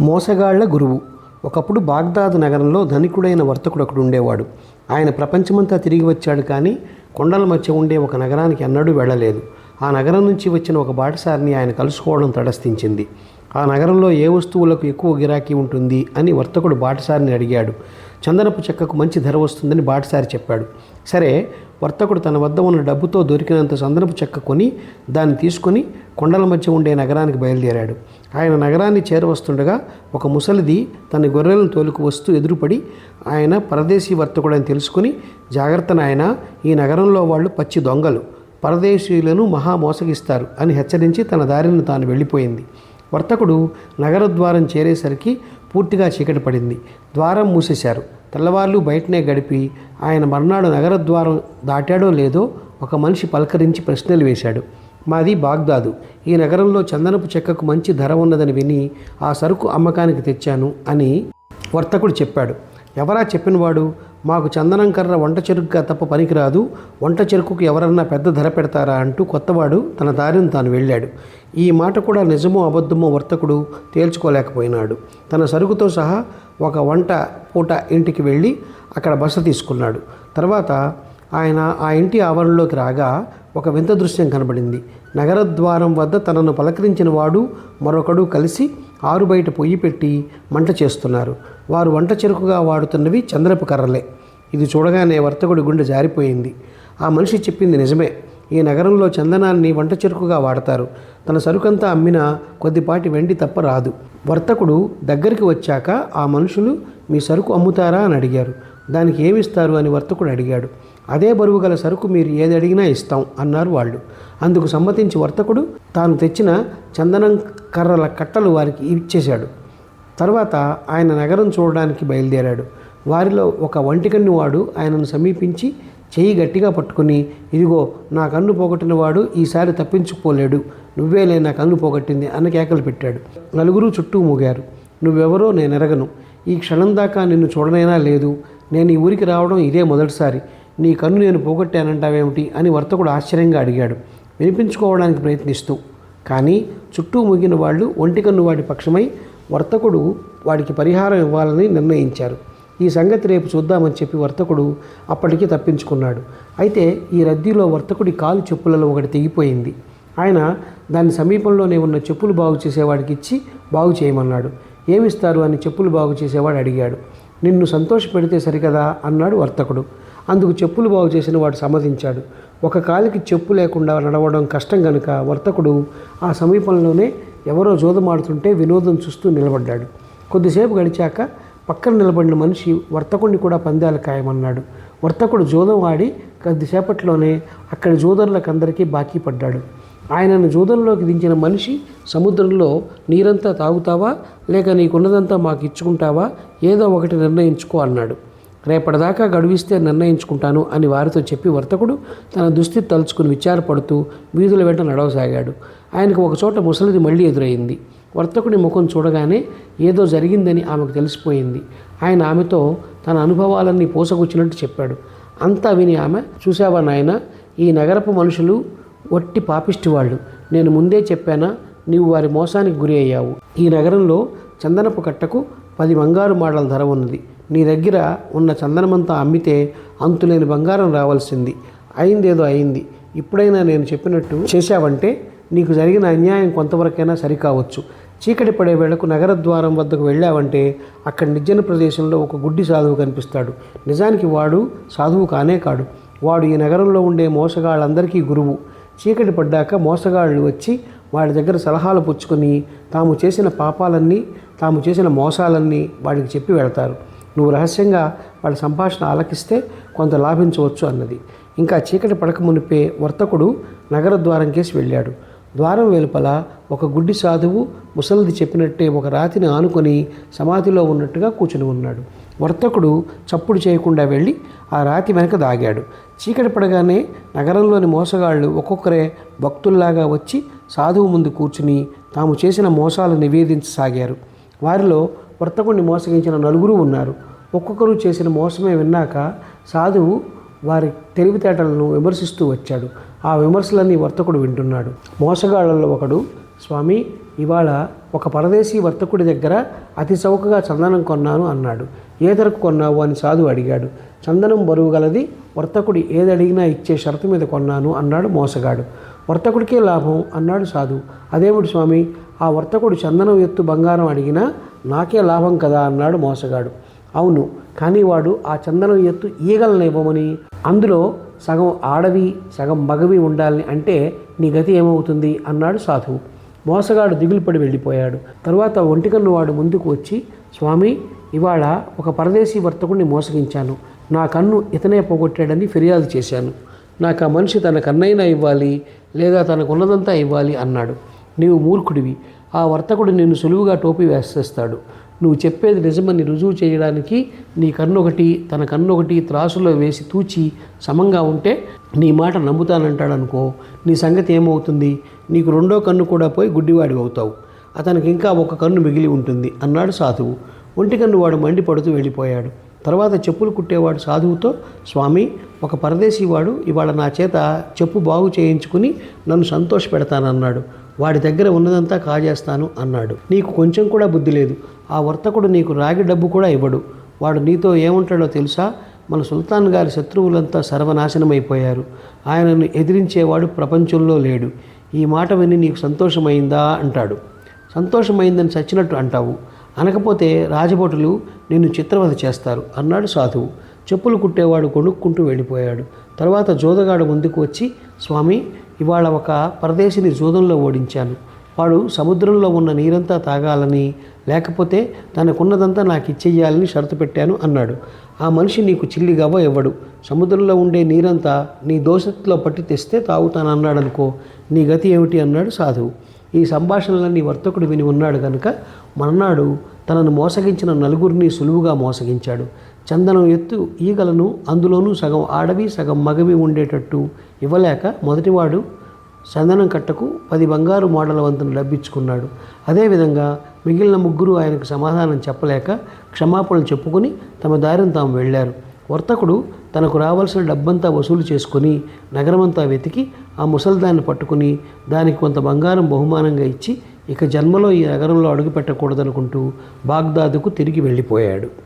మోసగాళ్ళ గురువు. ఒకప్పుడు బాగ్దాద్ నగరంలో ధనికుడైన వర్తకుడు ఒకడు ఉండేవాడు. ఆయన ప్రపంచమంతా తిరిగి వచ్చాడు కానీ కొండల మధ్య ఉండే ఒక నగరానికి ఎన్నడూ వెళ్ళలేదు. ఆ నగరం నుంచి వచ్చిన ఒక బాటసారిని ఆయన కలుసుకోవడం తటస్థించింది. ఆ నగరంలో ఏ వస్తువులకు ఎక్కువ గిరాకీ ఉంటుంది అని వర్తకుడు బాటసారిని అడిగాడు. చందనపు చెక్కకు మంచి ధర వస్తుందని బాటసారి చెప్పాడు. సరే వర్తకుడు తన వద్ద ఉన్న డబ్బుతో దొరికినంత చందనపు చెక్క కొని దాన్ని తీసుకొని కొండల మధ్య ఉండే నగరానికి బయలుదేరాడు. ఆయన నగరాన్ని చేరవస్తుండగా ఒక ముసలిది తన గొర్రెలను తోలుకు వస్తూ ఎదురుపడి ఆయన పరదేశీ వర్తకుడని తెలుసుకుని జాగ్రత్త నాయన ఈ నగరంలో వాళ్ళు పచ్చి దొంగలు. పరదేశీయులను మహా మోసగిస్తారు అని హెచ్చరించి తన దారిని తాను వెళ్ళిపోయింది. వర్తకుడు నగర ద్వారం చేరేసరికి పూర్తిగా చీకటి పడింది. ద్వారం మూసేశారు. తెల్లవార్లు బయటనే గడిపి ఆయన మర్నాడు నగర ద్వారం దాటాడో లేదో ఒక మనిషి పలకరించి ప్రశ్నలు వేశాడు. మాది బాగ్దాదు. ఈ నగరంలో చందనపు చెక్కకు మంచి ధర ఉన్నదని విని ఆ సరుకు అమ్మకానికి తెచ్చాను అని వర్తకుడు చెప్పాడు. ఎవరా చెప్పినవాడు? మాకు చందనం కర్ర వంట చెరుకుగా తప్ప పనికిరాదు. వంట చెరుకుకు ఎవరన్నా పెద్ద ధర పెడతారా అంటూ కొత్తవాడు తన దారిని తాను వెళ్ళాడు. ఈ మాట కూడా నిజమో అబద్ధమో వర్తకుడు తేల్చుకోలేకపోయినాడు. తన సరుకుతో సహా ఒక వంట పూట ఇంటికి వెళ్ళి అక్కడ బస తీసుకున్నాడు. తర్వాత ఆయన ఆ ఇంటి ఆవరణలోకి రాగా ఒక వింత దృశ్యం కనబడింది. నగర ద్వారం వద్ద తనను పలకరించిన వాడు మరొకడు కలిసి ఆరు బయట పొయ్యి పెట్టి మంట చేస్తున్నారు. వారు వంట చెరుకుగా వాడుతున్నవి చంద్రపు కర్రలే. ఇది చూడగానే వర్తకుడి గుండె జారిపోయింది. ఆ మనిషి చెప్పింది నిజమే. ఈ నగరంలో చందనాన్ని వంట చెరుకుగా వాడతారు. తన సరుకంతా అమ్మినా కొద్దిపాటి వెండి తప్ప రాదు. వర్తకుడు దగ్గరికి వచ్చాక ఆ మనుషులు మీ సరుకు అమ్ముతారా? అని అడిగారు. దానికి ఏమిస్తారు అని వర్తకుడు అడిగాడు. అదే బరువు గల సరుకు మీరు ఏది అడిగినా ఇస్తాం అన్నారు వాళ్ళు. అందుకు సమ్మతించి వర్తకుడు తాను తెచ్చిన చందనం కర్రల కట్టలు వారికి ఇచ్చేశాడు. తర్వాత ఆయన నగరం చూడడానికి బయలుదేరాడు. వారిలో ఒక వంటికన్ను వాడు ఆయనను సమీపించి చేయి గట్టిగా పట్టుకుని ఇదిగో నా కన్ను పోగొట్టిన వాడు ఈసారి తప్పించుకోలేడు నువ్వేలే నా కన్ను పోగొట్టింది అన్న కేకలు పెట్టాడు. నలుగురు చుట్టూ మూగారు. నువ్వెవరో నేను ఎరగను. ఈ క్షణం దాకా నిన్ను చూడనైనా లేదు. నేను ఈ ఊరికి రావడం ఇదే మొదటిసారి. నీ కన్ను నేను పోగొట్టానంటావేమిటి? అని వర్తకుడు ఆశ్చర్యంగా అడిగాడు. వినిపించుకోవడానికి ప్రయత్నిస్తూ. కానీ చుట్టూ ముగిన వాళ్ళు ఒంటికన్ను వాడి పక్షమై వర్తకుడు వాడికి పరిహారం ఇవ్వాలని నిర్ణయించారు. ఈ సంగతి రేపు చూద్దామని చెప్పి వర్తకుడు అప్పటికి తప్పించుకున్నాడు. అయితే ఈ రద్దీలో వర్తకుడి కాలు చెప్పులలో ఒకటి తెగిపోయింది. ఆయన దాని సమీపంలోనే ఉన్న చెప్పులు బాగు చేసేవాడికి ఇచ్చి బాగు చేయమన్నాడు. ఏమిస్తారు అని చెప్పులు బాగు చేసేవాడు అడిగాడు. నిన్ను సంతోషపెడితే సరికదా అన్నాడు వర్తకుడు. అందుకు చెప్పులు బాగు చేసిన వాడు సమ్మతించాడు. ఒక కాలికి చెప్పు లేకుండా నడవడం కష్టం గనుక వర్తకుడు ఆ సమీపంలోనే ఎవరో జోదమాడుతుంటే వినోదం చూస్తూ నిలబడ్డాడు. కొద్దిసేపు గడిచాక పక్కన నిలబడిన మనిషి వర్తకుడిని కూడా పందాలు ఖాయమన్నాడు. వర్తకుడు జోదం ఆడి కొద్దిసేపట్లోనే అక్కడి జోదరులకందరికీ బాకీ పడ్డాడు. ఆయనను జూదంలోకి దించిన మనిషి సముద్రంలో నీరంతా తాగుతావా? లేక నీకున్నదంతా మాకు ఇచ్చుకుంటావా ఏదో ఒకటి నిర్ణయించుకో అన్నాడు. రేపటిదాకా గడువిస్తే నిర్ణయించుకుంటాను అని వారితో చెప్పి వర్తకుడు తన దుస్థితి తలుచుకుని విచారపడుతూ వీధుల వెంట నడవసాగాడు. ఆయనకు ఒకచోట ముసలిది మళ్ళీ ఎదురైంది. వర్తకుడి ముఖం చూడగానే ఏదో జరిగిందని ఆమెకు తెలిసిపోయింది. ఆయన ఆమెతో తన అనుభవాలన్నీ పోసగుచ్చినట్టు చెప్పాడు. అంతా విని ఆమె చూసావా నాయన ఈ నగరపు మనుషులు వట్టి పాపిష్టి వాళ్ళు నేను ముందే చెప్పానా నీవు వారి మోసానికి గురి అయ్యావు. ఈ నగరంలో చందనపు కట్టకు పది బంగారు మాడల ధర ఉన్నది. నీ దగ్గర ఉన్న చందనమంతా అమ్మితే అంతులేని బంగారం రావాల్సింది. అయిందేదో అయింది. ఇప్పుడైనా నేను చెప్పినట్టు చేశావంటే నీకు జరిగిన అన్యాయం కొంతవరకైనా సరికావచ్చు. చీకటి పడే వేళకు నగర ద్వారం వద్దకు వెళ్ళావంటే అక్కడ నిర్జన ప్రదేశంలో ఒక గుడ్డి సాధువు కనిపిస్తాడు. నిజానికి వాడు సాధువు కానే కాడు. వాడు ఈ నగరంలో ఉండే మోసగాళ్ళందరికీ గురువు. చీకటి పడ్డాక మోసగాళ్ళు వచ్చి వాడి దగ్గర సలహాలు పుచ్చుకొని తాము చేసిన పాపాలన్నీ తాము చేసిన మోసాలన్నీ వాడికి చెప్పి వెళతారు. నువ్వు రహస్యంగా వాళ్ళ సంభాషణ ఆలకిస్తే కొంత లాభించవచ్చు అన్నది. ఇంకా చీకటి పడక మునిపే వర్తకుడు నగర ద్వారం కేసి వెళ్ళాడు. ద్వారం వెలుపల ఒక గుడ్డి సాధువు ముసలిది చెప్పినట్టే ఒక రాతిని ఆనుకొని సమాధిలో ఉన్నట్టుగా కూర్చుని ఉన్నాడు. వర్తకుడు చప్పుడు చేయకుండా వెళ్ళి ఆ రాతి వెనక దాగాడు. చీకటి పడగానే నగరంలోని మోసగాళ్ళు ఒక్కొక్కరే భక్తుల్లాగా వచ్చి సాధువు ముందు కూర్చుని తాము చేసిన మోసాలు నివేదించసాగారు. వారిలో వర్తకుడిని మోసగించిన నలుగురు ఉన్నారు. ఒక్కొక్కరు చేసిన మోసమే విన్నాక సాధువు వారి తెలివితేటలను విమర్శిస్తూ వచ్చాడు. ఆ విమర్శలన్నీ వర్తకుడు వింటున్నాడు. మోసగాళ్ళలో ఒకడు స్వామి ఇవాళ ఒక పరదేశీ వర్తకుడి దగ్గర అతి చౌకగా చందనం కొన్నాను అన్నాడు. ఏ ధరకు కొన్నావు? అని సాధువు అడిగాడు. చందనం బరువు గలది వర్తకుడు ఏది అడిగినా ఇచ్చే షరతు మీద కొన్నాను అన్నాడు మోసగాడు. వర్తకుడికే లాభం అన్నాడు సాధు అదేమిటి స్వామి? ఆ వర్తకుడు చందనం ఎత్తు బంగారం అడిగినా నాకే లాభం కదా అన్నాడు మోసగాడు. అవును కానీ వాడు ఆ చందనం ఎత్తు ఈగలను ఇవ్వమని. అందులో సగం ఆడవి సగం మగవి ఉండాలని అంటే నీ గతి ఏమవుతుంది అన్నాడు సాధువు. మోసగాడు దిగులుపడి వెళ్ళిపోయాడు. తరువాత ఒంటికన్ను వాడు ముందుకు వచ్చి స్వామి ఇవాళ ఒక పరదేశీ వర్తకుడిని మోసగించాను. నా కన్ను ఇతనే పోగొట్టాడని ఫిర్యాదు చేశాను. నాకు ఆ మనిషి తన కన్నైనా ఇవ్వాలి లేదా తనకున్నదంతా ఇవ్వాలి అన్నాడు. నీవు మూర్ఖుడివి. ఆ వర్తకుడు నిన్ను సులువుగా టోపీ వేసేస్తాడు. నువ్వు చెప్పేది నిజమని రుజువు చేయడానికి నీ కన్ను ఒకటి తన కన్ను ఒకటి త్రాసులో వేసి తూచి సమంగా ఉంటే నీ మాట నమ్ముతానంటాడు అనుకో నీ సంగతి ఏమవుతుంది? నీకు రెండో కన్ను కూడా పోయి గుడ్డివాడి అవుతావు. అతనికి ఇంకా ఒక కన్ను మిగిలి ఉంటుంది అన్నాడు సాధువు. ఒంటి కన్ను వాడు మండిపడుతూ వెళ్ళిపోయాడు. తర్వాత చెప్పులు కుట్టేవాడు సాధువుతో స్వామి ఒక పరదేశీ వాడు ఇవాళ నా చేత చెప్పు బాగు చేయించుకుని నన్ను సంతోష పెడతానన్నాడు వాడి దగ్గర ఉన్నదంతా కాజేస్తాను అన్నాడు. నీకు కొంచెం కూడా బుద్ధి లేదు. ఆ వర్తకుడు నీకు రాగి డబ్బు కూడా ఇవ్వడు. వాడు నీతో ఏముంటాడో తెలుసా? మన సుల్తాన్ గారి శత్రువులంతా సర్వనాశనమైపోయారు. ఆయనను ఎదిరించేవాడు ప్రపంచంలో లేడు. ఈ మాట విని నీకు సంతోషమైందా? అంటాడు. సంతోషమైందని చచ్చినట్టు అంటావు. అనకపోతే రాజభటులు నిన్ను చిత్రవధ చేస్తారు అన్నాడు సాధువు. చెప్పులు కుట్టేవాడు కొనుక్కుంటూ వెళ్ళిపోయాడు. తర్వాత జోదగాడు ముందుకు వచ్చి స్వామి ఇవాళ ఒక పరదేశిని జూదంలో ఓడించాను. వాడు సముద్రంలో ఉన్న నీరంతా తాగాలని లేకపోతే తనకున్నదంతా నాకు ఇచ్చేయాలని షరతు పెట్టాను అన్నాడు. ఆ మనిషి నీకు చిల్లిగావో ఇవ్వడు. సముద్రంలో ఉండే నీరంతా నీ దోషత్తులో పట్టి తెస్తే తాగుతానన్నాడనుకో నీ గతి ఏమిటి అన్నాడు సాధువు. ఈ సంభాషణలన్నీ వర్తకుడు విని ఉన్నాడు కనుక మర్నాడు తనను మోసగించిన నలుగురిని సులువుగా మోసగించాడు. చందనం ఎత్తు ఈగలను అందులోనూ సగం ఆడవి సగం మగవి ఉండేటట్టు ఇవ్వలేక మొదటివాడు చందనం కట్టకు పది బంగారు మోడల వంతును లభించుకున్నాడు. అదేవిధంగా మిగిలిన ముగ్గురు ఆయనకు సమాధానం చెప్పలేక క్షమాపణలు చెప్పుకొని తమ దారిని తాము వెళ్ళారు. వర్తకుడు తనకు రావాల్సిన డబ్బంతా వసూలు చేసుకొని నగరమంతా వెతికి ఆ ముసల్దాన్ని పట్టుకుని దానికి కొంత బంగారం బహుమానంగా ఇచ్చి ఇక జన్మలో ఈ నగరంలో అడుగు పెట్టకూడదనుకుంటూ బాగ్దాదుకు తిరిగి వెళ్ళిపోయాడు.